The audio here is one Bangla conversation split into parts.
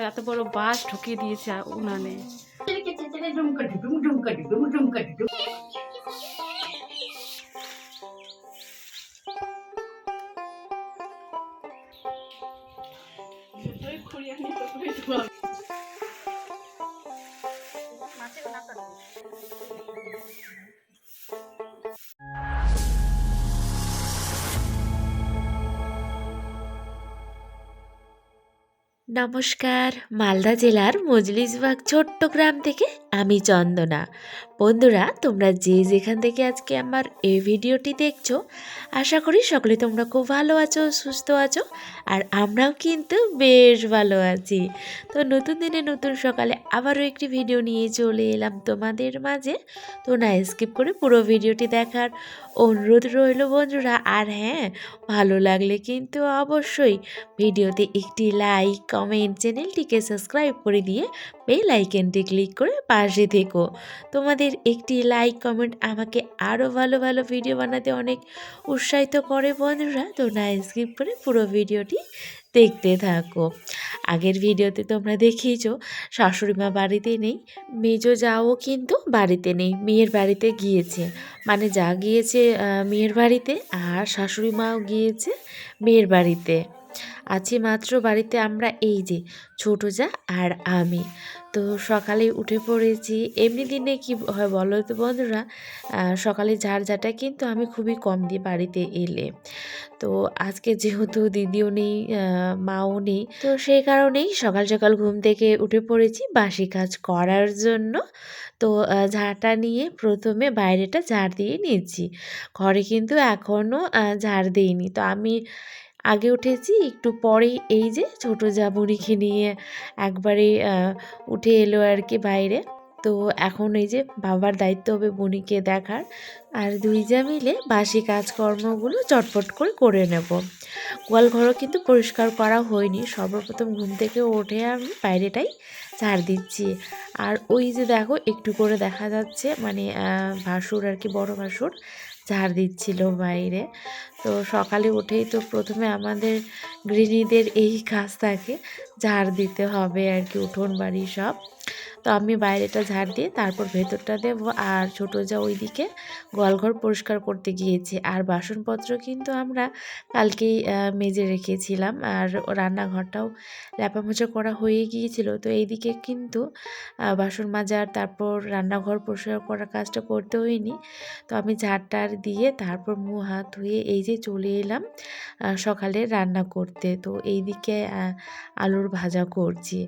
এত বড় বাস ঢুকিয়ে দিয়েছে উনানে। নমস্কার মালদা জেলার মজলিসবাগ ছোট্ট গ্রাম থেকে আমি চন্দনা। বন্ধুরা, তোমরা যে যেখান থেকে আজকে আমার এই ভিডিওটি দেখছ, আশা করি সকলে তোমরা খুব ভালো আছো, সুস্থ আছো, আর আমরাও কিন্তু বেশ ভালো আছি। তো নতুন দিনে নতুন সকালে আবারও একটি ভিডিও নিয়ে চলে এলাম তোমাদের মাঝে। তো না স্কিপ করে পুরো ভিডিওটি দেখার অনুরোধ রইল বন্ধুরা। আর হ্যাঁ ভালো লাগলে কিন্তু অবশ্যই ভিডিওতে একটি লাইক কমেন্ট চ্যানেলটিকে সাবস্ক্রাইব করে দিয়ে বেল আইকনটি ক্লিক করে পাশে থেকো। তোমাদের একটি লাইক কমেন্ট আমাকে আরও ভালো ভালো ভিডিও বানাতে অনেক উৎসাহিত করে বন্ধুরা। তো না স্কিপ করে পুরো ভিডিওটি দেখতে থাকো। আগের ভিডিওতে তোমরা দেখিয়েছো, শাশুড়ি মা বাড়িতে নেই, মেজো যাও কিন্তু বাড়িতে নেই, মেয়ের বাড়িতে গিয়েছে। মানে যা গিয়েছে মেয়ের বাড়িতে আর শাশুড়ি মাও গিয়েছে মেয়ের বাড়িতে। আছি মাত্র বাড়িতে আমরা এই যে, ছোট যা আর আমি। তো সকালে উঠে পড়েছি। এমনি দিনে কি হয় বলো তো বন্ধুরা? সকালে ঝাড় ঝাঁটা কিন্তু আমি খুবই কম দিই বাড়িতে এলে। তো আজকে যেহেতু দিদিও নেই মাও নেই, তো সেই কারণেই সকাল সকাল ঘুম থেকে উঠে পড়েছি বাসি কাজ করার জন্য। তো ঝাড়টা নিয়ে প্রথমে বাইরেটা ঝাড় দিয়ে নিয়েছি। ঘরে কিন্তু এখনও ঝাড় দিইনি। তো আমি আগে উঠেছি, একটু পরেই এই যে ছোটো জাবুরিকে নিয়ে একবারে উঠে এলো আর কি বাইরে। তো এখন এই যে বাবার দায়িত্ব হবে বুনিকে দেখার। আর দুই যা মিলে বাসি কাজকর্মগুলো চটপট করে করে নেব। গোয়াল ঘরও কিন্তু পরিষ্কার করা হয়নি। সর্বপ্রথম ঘুম থেকে উঠে আমি বাইরেটাই ঝাড় দিচ্ছি। আর ওই যে দেখো, একটু করে দেখা যাচ্ছে মানে ভাসুর আর কি, বড় ভাসুর। ঝাড় দিচ্ছিল বাইরে। তো সকালে উঠেই তো প্রথমে আমাদের গৃহিণীদের এই কাজ থাকে ঝাড় দিতে হবে আর কি, উঠোন বাড়ি সব। তো আমি বাইরেটা ঝাড় দিয়ে তারপর ভেতরটা দেব। আর ছোটো যা ওইদিকে গোয়ালঘর পরিষ্কার করতে গিয়েছে। আর বাসনপত্র কিন্তু আমরা কালকেই মেজে রেখেছিলাম। আর রান্নাঘরটাও ল্যাপামোচা করা হয়ে গিয়েছিল। তো এইদিকে কিন্তু বাসন মাজার তারপর রান্নাঘর পরিষ্কার করার কাজটা করতে হয়নি। তো আমি ঝাড়টার দিয়ে তারপর মুখ, হাত ধুয়ে এই যে চলে এলাম সকালে রান্না করতে। তো এইদিকে আলুর ভাজা করছি।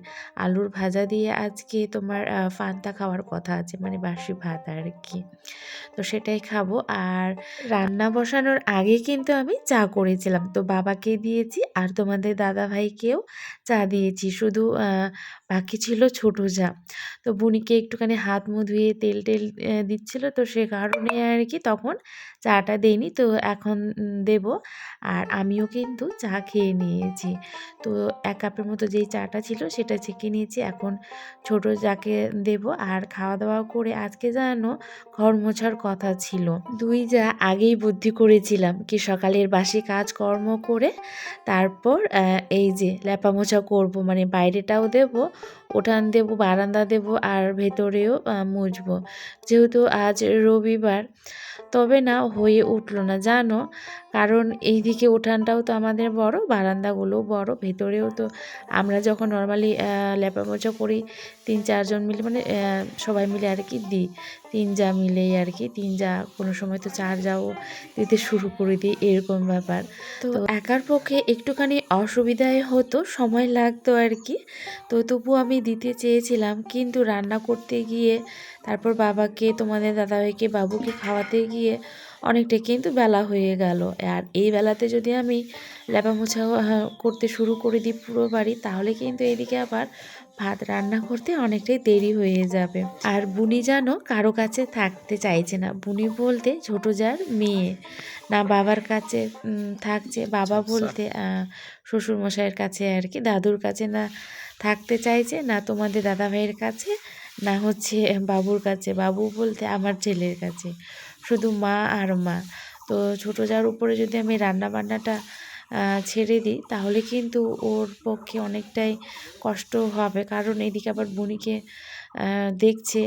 আলুর ভাজা দিয়ে আজকে তোমার ফান্তা খাওয়ার কথা আছে মানে বাসি ভাত আর কি তো সেটাই খাব। আর রান্না বসানোর আগে কিন্তু আমি চা করেছিলাম। তো বাবাকে দিয়েছি আর তোমাদের দাদা ভাইকেও চা দিয়েছি। শুধু বাকি ছিল ছোট চা তো বুনিকে একটুখানি হাত মুখ ধুয়ে তেল টেল দিচ্ছিল। তো সে কারণে আর কি তখন চাটা দেইনি। তো এখন দেব। আর আমিও কিন্তু চা খেয়ে নিয়েছি। তো এক কাপের মতো যেই চাটা ছিল সেটা ছেঁকে নিয়েছি। এখন ছোট যাকে দেব। আর খাওয়া দাওয়া করে আজকে যেন ঘর মোছার কথা ছিল। দুই যা আগেই বুদ্ধি করেছিলাম কি সকালের বাসি কাজকর্ম করে তারপর এই যে ল্যাপা মোছা করব মানে বাইরেটাও দেব উঠান দেব, বারান্দা দেব, আর ভেতরেও মুছবো। যেহেতু আজ রবিবার তবে না হয়ে উঠল না জানো? কারণ এইদিকে উঠানটাও তো আমাদের বড় বারান্দাগুলোও বড় ভেতরেও তো আমরা যখন নর্মালি ল্যাপা মোছা করি তিন চারজন মিলে মানে সবাই মিলে আর কি দিই। তিন যা মিলেই আর কি তিন যা কোনো সময় তো চার যাও দিতে শুরু করে দিই এরকম ব্যাপার। তো একার পক্ষে একটুখানি অসুবিধায় হতো সময় লাগতো আর কি। তো তবু আমি দিতে চেয়েছিলাম কিন্তু রান্না করতে গিয়ে তারপর বাবাকে তোমাদের দাদাভাইকে বাবুকে খাওয়াতে গিয়ে অনেকটা কিন্তু বেলা হয়ে গেল। আর এই বেলাতে যদি আমি ল্যাপা মোছা করতে শুরু করে দিই পুরো বাড়ি তাহলে কিন্তু এদিকে আবার ভাত রান্না করতে অনেকটাই দেরি হয়ে যাবে। আর বুনি যেন কারও কাছে থাকতে চাইছে না। বুনি বলতে ছোট যার মেয়ে। না বাবার কাছে থাকছে। বাবা বলতে আহ, শ্বশুরমশাইয়ের কাছে আর কি দাদুর কাছে না থাকতে চাইছে না তোমাদের দাদা ভাইয়ের কাছে না হচ্ছে বাবুর কাছে। বাবু বলতে আমার ছেলের কাছে। শুধু মা আর মা। তো ছোটো যার উপরে যদি আমি রান্না বান্নাটা ছেড়ে দিই, তাহলে কিন্তু ওর পক্ষে অনেকটাই কষ্ট হবে। কারণ এদিকে আবার বনিকে দেখছে,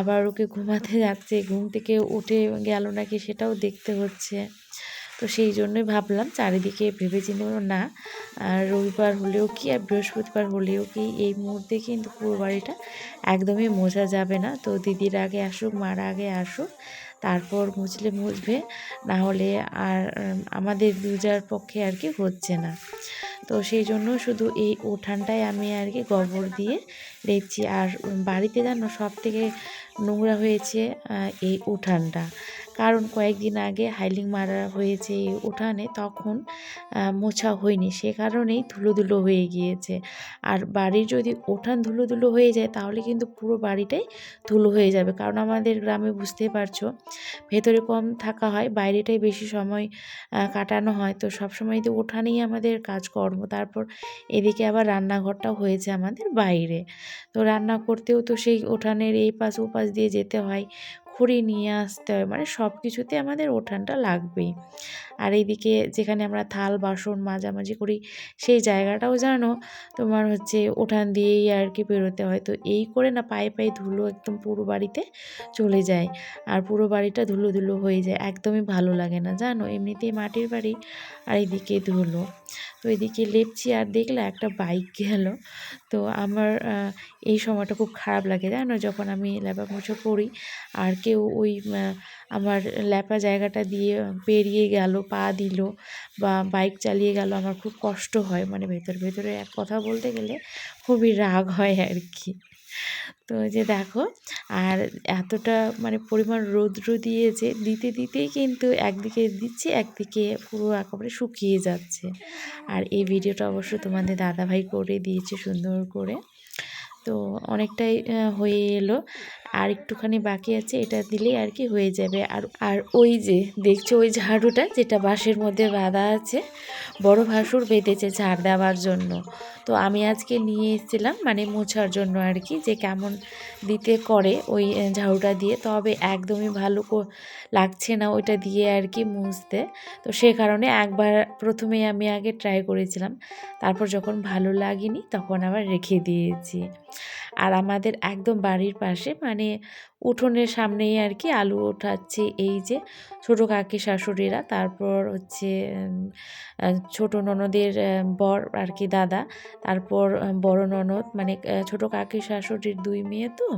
আবার ওকে ঘুমাতে যাচ্ছে, ঘুম থেকে উঠে গেল নাকি সেটাও দেখতে হচ্ছে। তো সেই জন্যই ভাবলাম চারিদিকে বললাম, না রবিবার হলেও কি আর বৃহস্পতিবার হলেও কি এই মুহূর্তে কিন্তু পুরো বাড়িটা একদমই মোছা যাবে না। তো দিদির আগে আসুক মার আগে আসুক তারপর মুছলে মুছবে না হলে আর আমাদের দুজার পক্ষে আর কি হচ্ছে না। তো সেই জন্য শুধু এই উঠানটাই আমি আর কি গোবর দিয়ে লেপছি আর বাড়িতে জানো সব থেকে নোংরা হয়েছে এই উঠানটা। কারণ কয়েকদিন আগে হাইলিং মারা হয়েছে উঠানে, তখন মোছা হয়নি। সে কারণেই ধুলো ধুলো হয়ে গিয়েছে। আর বাড়ির যদি উঠান ধুলো ধুলো হয়ে যায়, তাহলে কিন্তু পুরো বাড়িটাই ধুলো হয়ে যাবে। কারণ আমাদের গ্রামে বুঝতেই পারছ, ভেতরে কম থাকা হয়, বাইরেটাই বেশি সময় কাটানো হয়। তো সবসময় তো ওঠানেই আমাদের কাজকর্ম। তারপর এদিকে আবার রান্নাঘরটাও হয়েছে আমাদের বাইরে। তো রান্না করতেও তো সেই উঠানের এই পাশ ও পাশ দিয়ে যেতে হয়। খড়ি নিয়ে আসতে হয়। মানে সব কিছুতে আমাদের উঠানটা লাগবেই। আর এইদিকে যেখানে আমরা থাল, বাসন মাঝামাঝি করি, সেই জায়গাটাও জানো তোমার হচ্ছে উঠান দিয়েই আর কি বেরোতে হয়। তো এই করে না পায়ে পায়ে ধুলো একদম পুরো বাড়িতে চলে যায়। আর পুরো বাড়িটা ধুলো ধুলো হয়ে যায়। একদমই ভালো লাগে না, জানো? এমনিতেই মাটির বাড়ি, আর এইদিকে ধুলো। তো এদিকে লেপছি আর দেখলে একটা বাইক গেল। তো আমার এই সময়টা খুব খারাপ লাগে, জানো? যখন আমি ল্যাপা মোছা করি আর কেউ ওই আমার ল্যাপা জায়গাটা দিয়ে পেরিয়ে গেল, পা দিল বা বাইক চালিয়ে গেল, আমার খুব কষ্ট হয়। মানে ভেতর, ভেতরে এক কথা বলতে গেলে খুবই রাগ হয় আর কি। তো যে দেখো, আর এতটা মানে পরিমাণ রৌদ্র দিয়েছে দিতে দিতেই কিন্তু একদিকে দিচ্ছে, একদিকে পুরো একেবারে শুকিয়ে যাচ্ছে। আর এই ভিডিওটা অবশ্য তোমাদের দাদাভাই করে দিয়েছে সুন্দর করে। তো অনেকটাই হয়ে এলো। আর একটুখানি বাকি আছে, এটা দিলেই আর কি হয়ে যাবে। আর আর ওই যে, দেখছ ওই ঝাড়ুটা, যেটা বাঁশের মধ্যে বাঁধা আছে? বড় ভাসুর বেঁধেছে ঝাড় দেওয়ার জন্য। তো আমি আজকে নিয়ে এসেছিলাম মানে মোছার জন্য আর কি, যে কেমন দিতে করে ওই ঝাড়ুটা দিয়ে। তবে একদমই ভালো লাগছে না ওইটা দিয়ে আর কি মুছতে। তো সে কারণে একবার প্রথমে আমি আগে ট্রাই করেছিলাম। তারপর যখন ভালো লাগেনি, তখন আবার রেখে দিয়েছি। আর আমাদের একদম বাড়ির পাশে মানে উঠোনের সামনেই আর কি আলু ওঠাচ্ছে এই যে ছোটো কাকি শাশুড়িরা, তারপর হচ্ছে ছোটো ননদের বর আর কি দাদা, তারপর বড় ননদ মানে ছোটো কাকি শাশুড়ির দুই মেয়ে তো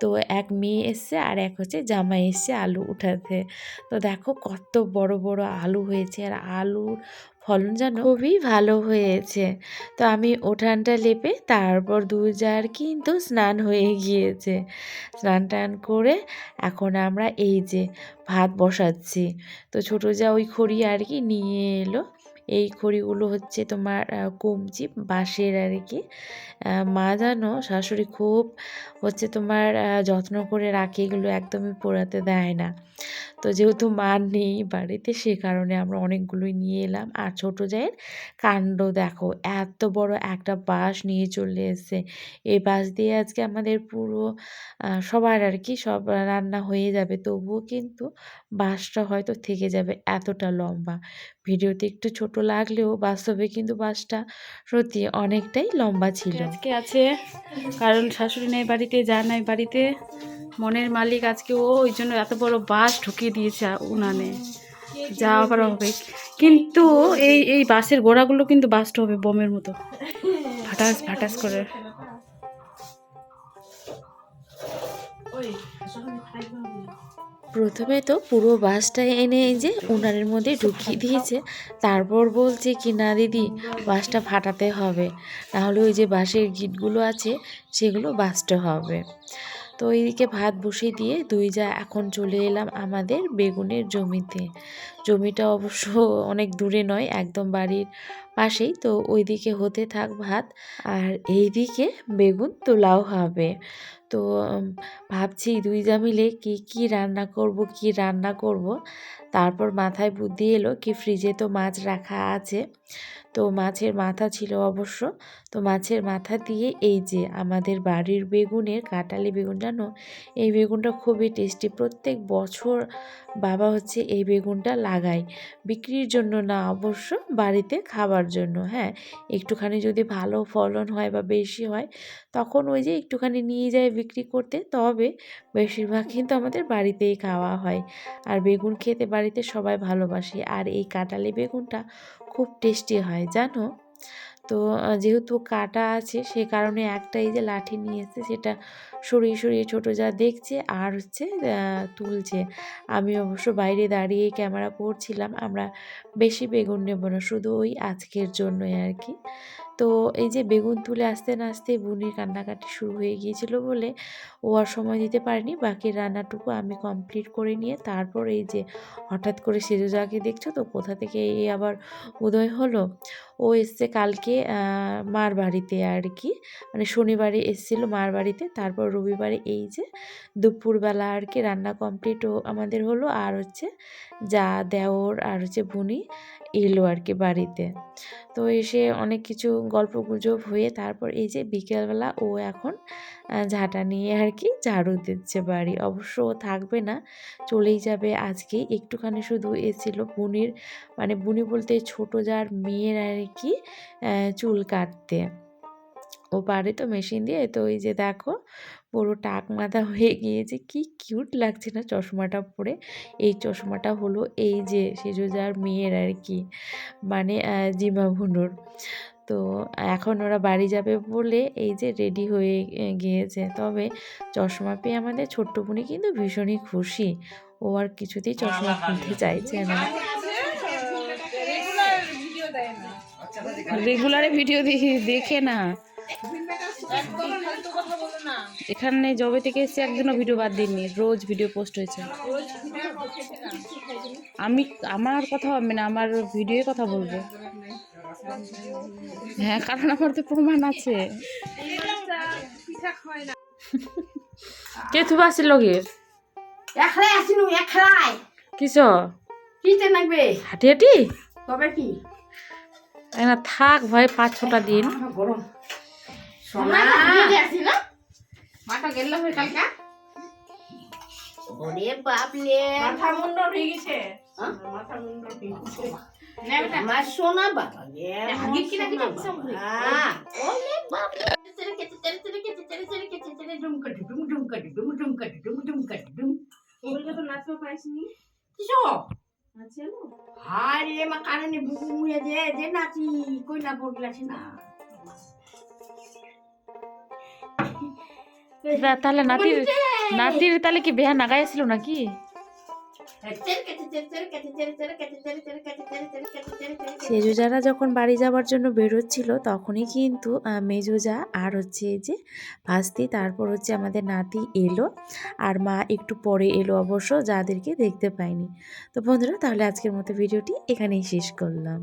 তো এক মেয়ে এসছে আর এক হচ্ছে জামাই এসছে আলু উঠাতে। তো দেখো কত বড় বড় আলু হয়েছে আর আলুর ফলন যেন খুবই ভালো হয়েছে। তো আমি উঠানটা লেপে তারপর দুজার কিন্তু স্নান হয়ে গিয়েছে। স্নান টান করে এখন আমরা এই যে ভাত বসাচ্ছি। তো ছোটো যা ওই খড়ি আর কি নিয়ে এলো। এই খড়িগুলো হচ্ছে তোমার কমচি, বাঁশের আর কি। মা জানো, শাশুড়ি খুব হচ্ছে তোমার যত্ন করে রাখে, এগুলো একদমই পোড়াতে দেয় না। তো যেহেতু মা নেই বাড়িতে, সে কারণে আমরা অনেকগুলোই নিয়ে এলাম। আর ছোটো জায়ের কাণ্ড দেখো, এত বড় একটা বাঁশ নিয়ে চলে এসেছে। এই বাঁশ দিয়ে আজকে আমাদের পুরো সবার আর কি সব রান্না হয়ে যাবে। তবুও কিন্তু বাসটা হয়তো থেকে যাবে এতটা লম্বা। ভিডিওতে একটু ছোট লাগলেও বাস্তবে কিন্তু বাঁশটা সত্যি অনেকটাই লম্বা ছিল। আজকে আছে কারণ শাশুড়ি নেই বাড়িতে, যা নাই বাড়িতে। মনের মালিক আজকে, ও ওই জন্য এত বড় বাস ঢুকিয়ে দিয়েছে উনানে। যা আবার হবে। কিন্তু এই এই বাসের গোড়াগুলো কিন্তু বাস্ট হবে বোমের মতো। ফাটাস ফাটাস করে। প্রথমে তো পুরো বাসটা এনে এই যে উনানের মধ্যে ঢুকিয়ে দিয়েছে। তারপর বলছে কি, না দিদি, বাসটা ফাটাতে হবে। তাহলে ওই যে বাঁশের গিটগুলো আছে, সেগুলো বাসতে হবে। তো এইদিকে ভাত বসিয়ে দিয়ে দুই যা এখন চলে এলাম আমাদের বেগুনের জমিতে। জমিটা অবশ্য অনেক দূরে নয়, একদম বাড়ির পাশেই, তো ওইদিকে হতে থাক ভাত আর এইদিকে বেগুন তোলাও হবে। তো ভাবছি দুই যা মিলে কি কি রান্না করব, কি রান্না করব। তারপর মাথায় বুদ্ধি এলো কি ফ্রিজে তো মাছ রাখা আছে। তো মাছের মাথা ছিল অবশ্য। তো মাছের মাথা দিয়ে এই যে আমাদের বাড়ির বেগুনের কাটালি বেগুন জানো? এই বেগুনটা খুবই টেস্টি প্রত্যেক বছর বাবা হচ্ছে এই বেগুনটা লাগায়। বিক্রির জন্য না, অবশ্য বাড়িতে খাবার জন্য হ্যাঁ? একটুখানি যদি ভালো ফলন হয় বা বেশি হয়, তখন ওই যে একটুখানি নিয়ে যায় বিক্রি করতে, তবে বেশিরভাগ কিন্তু আমাদের বাড়িতেই খাওয়া হয়। আর বেগুন খেতে বাড়িতে সবাই ভালোবাসে। আর এই কাটালি বেগুনটা খুব টেস্টি হয়, জানো? তো যেহেতু কাটা আছে, সে কারণে একটাই যে লাঠি নিয়ে সেটা সরিয়ে সরিয়ে ছোটো যা দেখছে আর হচ্ছে তুলছে। আমি অবশ্য বাইরে দাঁড়িয়ে ক্যামেরা করছিলাম, আমরা বেশি বেগুন নেব না, শুধু ওই আজকের জন্যই আর কি। তো এই যে বেগুন তুলে আসতে না আসতে বুনির কান্নাকাটি শুরু হয়ে গিয়েছিল বলে ও আর সময় দিতে পারেনি। বাকি রান্নাটুকু আমি কমপ্লিট করে নিয়ে তারপর এই যে হঠাৎ করে সেজুজাকে দেখছ তো কোথা থেকে এই আবার উদয় হলো? ও এসছে কালকে মার বাড়িতে আর কি। মানে শনিবারে এসেছিল মার বাড়িতে। তারপর রবিবারে এই যে দুপুরবেলা আর কি রান্না কমপ্লিট আমাদের হলো। আর হচ্ছে যা দেওর আর হচ্ছে বুনি। এলো আর কি বাড়িতে। তো এসে অনেক কিছু গল্প গুজব হয়ে তারপর এই যে বিকেলবেলা ও এখন ঝাঁটা নিয়ে আর কি ঝাড়ু দিচ্ছে বাড়ি। অবশ্য ও থাকবে না, চলেই যাবে আজকে। একটুখানি শুধু এসেছিল বুনির মানে বুনি বলতে ছোট যার মেয়ের আর কি চুল কাটতে। ও পারে তো মেশিন দিয়ে তো ওই যে দেখো পুরো টাক মাথা হয়ে গিয়েছে। কি কিউট লাগছে না চশমাটা পরে। এই চশমাটা হলো এই যে সেজুজার মেয়ের আর কি মানে জিমা ভুনুর। তো এখন ওরা বাড়ি যাবে বলে এই যে রেডি হয়ে গিয়েছে। তবে চশমা পেয়ে আমাদের ছোট্ট বোনই কিন্তু ভীষণই খুশি। ও আর কিছুতেই চশমা খুলতে চাইছে না। রেগুলারে ভিডিও দেখি দেখে না। এখানে জবে থেকে এসে একদিনও ভিডিও বাদ দিইনি রোজ ভিডিও পোস্ট হয়েছে। আমি আমার কথা হবে না আমার ভিডিওর কথা বলব। হ্যাঁ কারণ আমার তো প্রমাণ আছে। কে থুবা আসছিল লগের একলাই আসিনু একলাই। কিস? নাকবে হাঁটি হাঁটি? তবে কি? না থাক ভাই পাঁচ ছটা দিন। গরম। সোনা। মাটা গেল হয়ে কালকা ওরে বাপলে মাথা মুন্ড হয়ে গেছে মাথা মুন্ড হয়ে গেছে আমার সোনা বাবা গে আগে কি নাকি ওলে বাপ তেরে কেতে তেরে তেরে কেতে তেরে তেরে কেতে তেরে ডুম কাটি ডুম ডুম কাটি ডুম ডুম কাটি ডুম ডুম কাটি ডুম তো নাচও আরে মা কারণে বুকু মুয়ে যে যে নাচি কই না বদলাছি না তাহলে নাতির নাতির তাহলে কি বেহা নাগাইছিল নাকি? সেজুজারা যখন বাড়ি যাওয়ার জন্য বেরোচ্ছিল তখনই কিন্তু মেজুজা আর হচ্ছে এই যে ভাস্তি তারপর হচ্ছে আমাদের নাতি এলো আর মা একটু পরে এলো অবশ্য যাদেরকে দেখতে পাইনি। তো বন্ধুরা তাহলে আজকের মতো ভিডিওটি এখানেই শেষ করলাম।